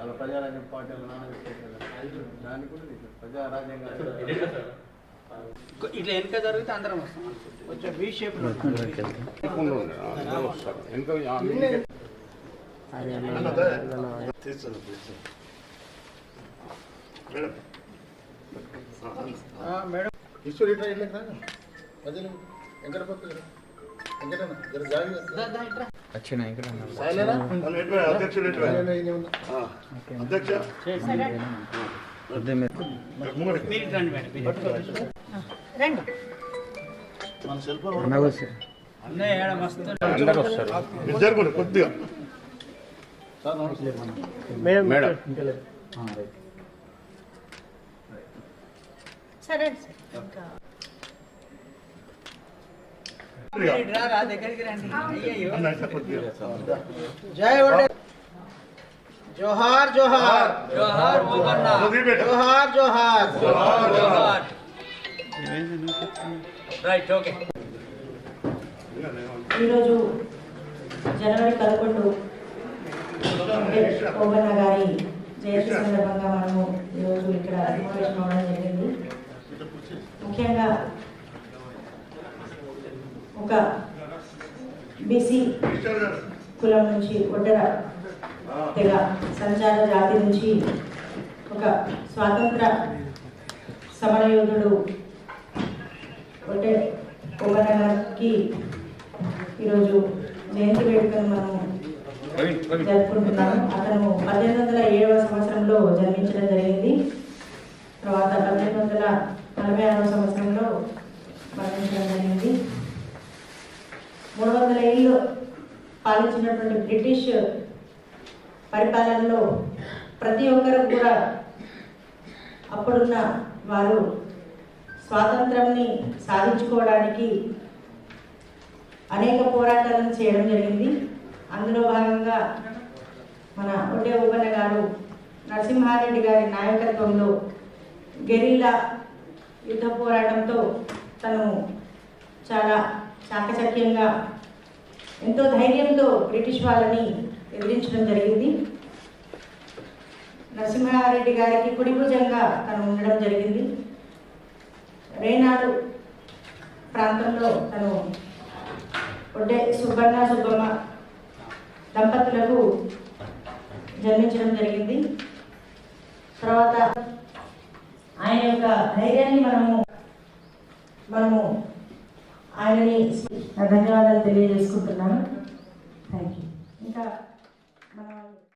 అలా ప్రజారాజ్యం పార్టీ దాన్ని కూడా తీశారు. ప్రజారాజ్యం ఇట్లా వెనక జరిగితే అందరం వస్తాం కొంచెం బీ షేప్ మేడం. ఈశ్వరి ఇట్లా ఇట్లా? అధ్యక్షుడు ఇటు రండి. మేడం. మీరు జై ఒడే జోహార్ జోహార్ జోహార్ మోగన్న వదిలిపెట్టు. జోహార్ జోహార్ జోహార్, జోహార్ రైట్ ఓకే ఈరోజు జనవరి పదకొండు ఓబన్న గారి జయంతి సందర్భంగా మనము ఈరోజు ఇక్కడ సమావేశం అవడం జరిగింది ముఖ్యంగా ఒక బీసీ కులం నుంచి ఒడ్డర తెగ సంచార జాతి నుంచి ఒక స్వాతంత్ర సమరయోధుడు ఒడ్డే ఓబన్న ఈరోజు జయంతి వేడుకను మనం జరుపుకుంటున్నాము. అతను పద్దెనిమిది వందల ఏడవ సంవత్సరంలో జన్మించడం జరిగింది. తర్వాత పద్దెనిమిది వందల నలభై ఆరవ సంవత్సరంలో మరణించడం జరిగింది. మూడు వందల ఏళ్ళు పాలించినటువంటి బ్రిటిష్ పరిపాలనలో ప్రతి ఒక్కరు కూడా అప్పుడున్న వారు స్వాతంత్రంని సాధించుకోవడానికి అనేక పోరాటాలను చేయడం జరిగింది. అందులో భాగంగా మన ఒడ్డే ఓబన్న గారు నరసింహారెడ్డి గారి నాయకత్వంలో గెరిల్లా యుద్ధ పోరాటంతో తను చాలా చాకచక్యంగా ఎంతో ధైర్యంతో బ్రిటిష్ వాళ్ళని ఎదిరించడం జరిగింది. నరసింహారెడ్డి గారికి కుడి భుజంగా తను ఉండడం జరిగింది. రేనాడు ప్రాంతంలో తను ఒడ్డే సుబ్బన్న సుబ్బమ్మ దంపతులకు జన్మించడం జరిగింది. తర్వాత ఆయన యొక్క ధైర్యాన్ని మనము మనము ఆయనని ధన్యవాదాలు తెలియజేసుకుంటున్నాను. థ్యాంక్ యూ ఇంకా